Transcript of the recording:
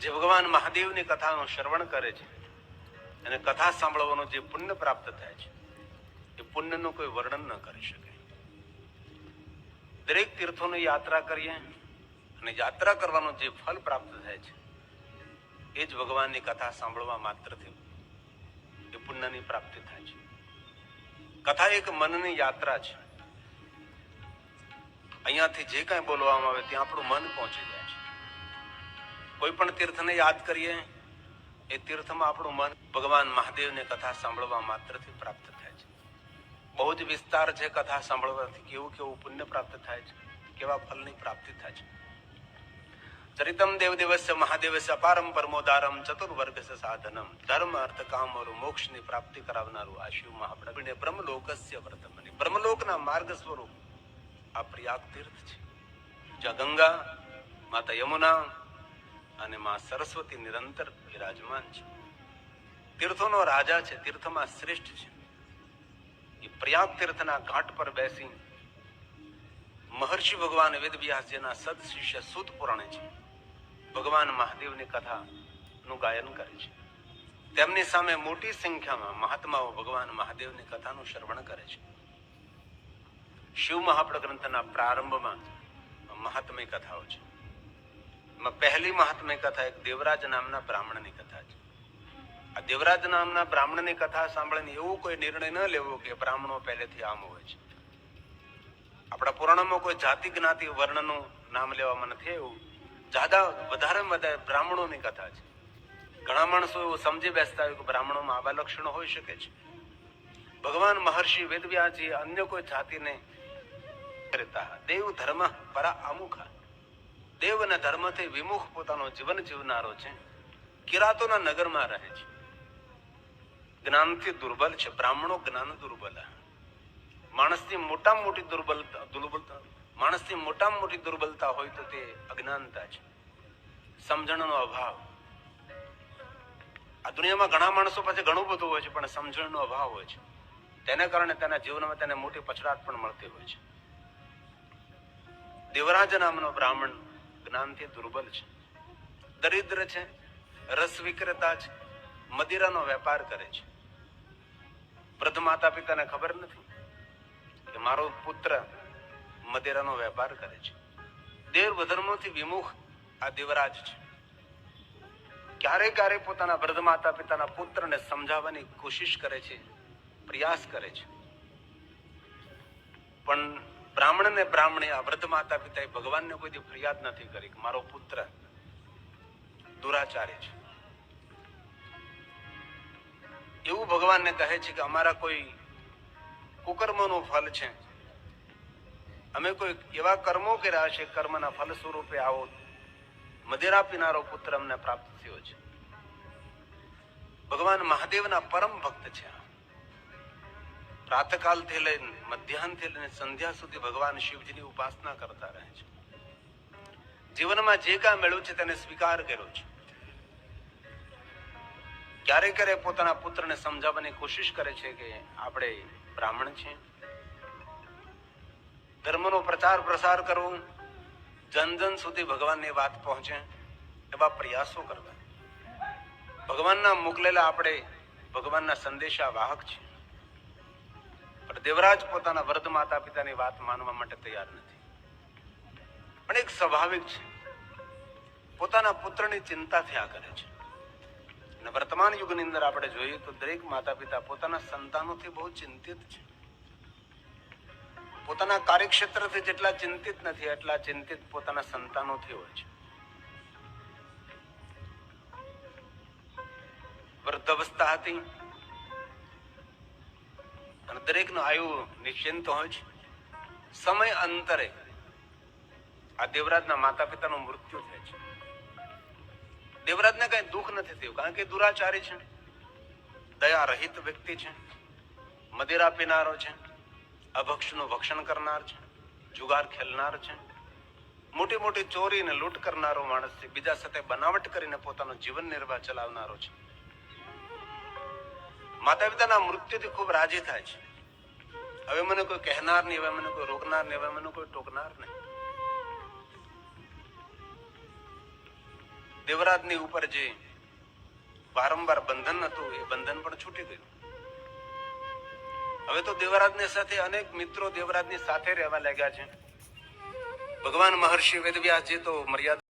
જે ભગવાન મહાદેવની કથાનું શ્રવણ કરે છે અને કથા સાંભળવાનું જે પુણ્ય પ્રાપ્ત થાય છે, એ પુણ્યનું કોઈ વર્ણન ન કરી શકે. દરેક તીર્થોની યાત્રા કરીએ અને યાત્રા કરવાનું જે ફલ પ્રાપ્ત થાય છે, એ જ ભગવાનની કથા સાંભળવા માત્રથી એ પુણ્યની પ્રાપ્તિ થાય છે. કથા એક મનની યાત્રા છે. અહીંયાથી જે કાંઈ બોલવામાં આવે ત્યાં આપણું મન પહોંચી જાય છે. કોઈ પણ તીર્થને યાદ કરીએ, એ તીર્થમાં આપણું મન ભગવાન મહાદેવની કથા સાંભળવા માત્રથી પ્રાપ્ત થાય છે. બહુ જ વિસ્તાર છે કથા સાંભળવાથી કેવું કેવું પુણ્ય પ્રાપ્ત થાય છે, કેવા ફલની પ્રાપ્તિ થાય છે. ચરિતમ દેવદેવસ્ય મહાદેવસ્ય અપારમ પરમોદારમ ચતુર્વર્ગ સાધનમ. ધર્મ, અર્થ, કામ और મોક્ષની પ્રાપ્તિ કરાવનારું આ શિવ મહાપ્રભુને બ્રહ્મલોકસ્ય વર્તમાની બ્રહ્મલોકના માર્ગ સ્વરૂપ આ પ્રયાગ તીર્થ છે. જ્યાં ગંગા, માતા યમુના અને માં સરસ્વતી નિરંતર વિરાજમાન છે. તીર્થોનો રાજા છે, તીર્થમાં શ્રેષ્ઠ છે. એ પ્રયાગ તીર્થના ઘાટ પર બેસી મહર્ષિ ભગવાન વેદવ્યાસજીના સદ શિષ્ય સુત પુરાણે છે. ભગવાન મહાદેવની કથાનું ગાયન કરે છે. તેમની સામે મોટી સંખ્યામાં મહાત્માઓ ભગવાન મહાદેવની કથાનું શ્રવણ કરે છે. શિવ મહાપ્રગ્રંથના પ્રારંભમાં મહાત્મય કથાઓ છે. એમાં પહેલી મહાત્મય કથા એક દેવરાજ નામના બ્રાહ્મણની કથા છે. આ દેવરાજ નામના બ્રાહ્મણની કથા સાંભળીને એવો કોઈ નિર્ણય ન લેવો કે બ્રાહ્મણો પહેલેથી આમ હોય છે. આપણા પુરાણોમાં કોઈ જાતિ જ્ઞાતિ વર્ણનું નામ લેવામાં નથી એવું જાદા વધારે વધારે બ્રાહ્મણોની કથા છે. ઘણા માણસો એવું સમજી બેસતા હોય કે બ્રાહ્મણોમાં આવા લક્ષણો હોઈ શકે છે. ભગવાન મહર્ષિ વેદવ્યાસજી અન્ય કોઈ જાતિને કરતા દેવ ધર્મ પરા અમુખા દેવ અને ધર્મથી વિમુખ પોતાનું જીવન જીવનારો છે. કિરાતોના નગરમાં રહે છે. જ્ઞાનથી દુર્બલ છે. બ્રાહ્મણો જ્ઞાન દુર્બલ. માણસની મોટામાં મોટી દુર્બલતા દુર્બલતા, માણસની મોટામાં મોટી દુર્બલતા હોય તો તે અજ્ઞાનતા છે. સમજણનો અભાવ. આ દુનિયામાં ઘણા માણસો પાસે ઘણું બધું હોય છે, પણ સમજણનો અભાવ હોય છે. તેને કારણે તેના જીવનમાં તેને મોટી પછડાટ પણ મળતી હોય છે. દેવરાજ નામનો બ્રાહ્મણ જ્ઞાનથી દુર્બલ છે. દરિદ્ર છે, રસ વિક્રેતા છે, મદિરાનો વેપાર કરે છે. વૃદ્ધ માતા પિતાને ખબર નથી કે મારો પુત્ર મદિરાનો વેપાર કરે છે. દેવ ધર્મોથી વિમુખ આ દેવરાજ છે. ક્યારેક ક્યારેક પોતાના વૃદ્ધ માતા પિતાના પુત્રને સમજાવવાની કોશિશ કરે છે, પ્રયાસ કરે છે. પણ બ્રાહ્મણ ને બ્રાહ્મણી, આ વૃદ્ધ માતા પિતાએ ભગવાનને કોઈ ફરિયાદ નથી કરી મારો પુત્ર દુરાચારી છે. એવું ભગવાનને કહે છે કે અમારા કોઈ કુકર્મનું ફલ છે. અમે કોઈ એવા કર્મો કર્યા છે, કર્મના ફલ સ્વરૂપે આવો મદિરા પીનારો પુત્ર અમને પ્રાપ્ત થયો છે. ભગવાન મહાદેવના પરમ ભક્ત છે. પ્રાતકાલથી લઈને મધ્યાહનથી લઈને સંધ્યા સુધી ભગવાન શિવજીની ઉપાસના કરતા રહે છે. જીવનમાં જે કાંઈ મેળવ્યું છે તેને સ્વીકાર કર્યો છે. ક્યારેક ક્યારેક પોતાના પુત્રને સમજાવવાની કોશિશ કરે છે કે આપણે બ્રાહ્મણ છીએ. ધર્મનો પ્રચાર પ્રસાર કરવો, જન જન સુધી ભગવાનની વાત પહોંચે, એવા પ્રયાસો કરવા. ભગવાનના મોકલેલા આપણે ભગવાનના સંદેશા વાહક છે પણ દેવરાજ પોતાના વૃદ્ધ માતા પિતાની વાત માનવા માટે તૈયાર નથી. પણ એક સ્વાભાવિક છે. પોતાના પુત્રની ચિંતા થયા કરે છે. અને વર્તમાન યુગની અંદર આપણે જોઈએ તો દરેક માતા પિતા પોતાના સંતાનોથી બહુ ચિંતિત છે. પોતાના કાર્યક્ષેત્રથી જેટલા ચિંતિત નથી, એટલા ચિંતિત પોતાના સંતાનોથી હોય છે. વૃદ્ધાવસ્થા હતી. અને દરેકનો આયુ નિશ્ચિંત હોય છે. સમય અંતરે આ દેવરાજના માતા પિતાનું મૃત્યુ થાય છે. દેવરાજને કઈ દુઃખ નથી થયું, કારણ કે દુરાચારી છે. દયા રહિત વ્યક્તિ છે. મદિરા પીનારો છે. અભક્ષનું ભક્ષણ કરનાર છે. જુગાર ખેલનાર છે. મોટી મોટી ચોરી ને લૂંટ કરનારો માણસ છે. બીજા સાથે બનાવટ કરીને પોતાનો જીવન નિર્વાહ ચલાવનારો છે. માતા પિતાના મૃત્યુથી ખૂબ રાજી થાય છે. હવે મને કોઈ કહેનાર નહીં, હવે મને કોઈ રોકનાર નહીં, હવે મને કોઈ ટોકનાર નહીં. દેવરાજની ઉપર જે વારંવાર બંધન હતું, એ બંધન પણ છૂટી ગયું. હવે તો દેવરાજની સાથે અનેક મિત્રો દેવરાજની સાથે રહેવા લાગ્યા છે. ભગવાન મહર્ષિ વેદવ્યાસજી તો મર્યાદા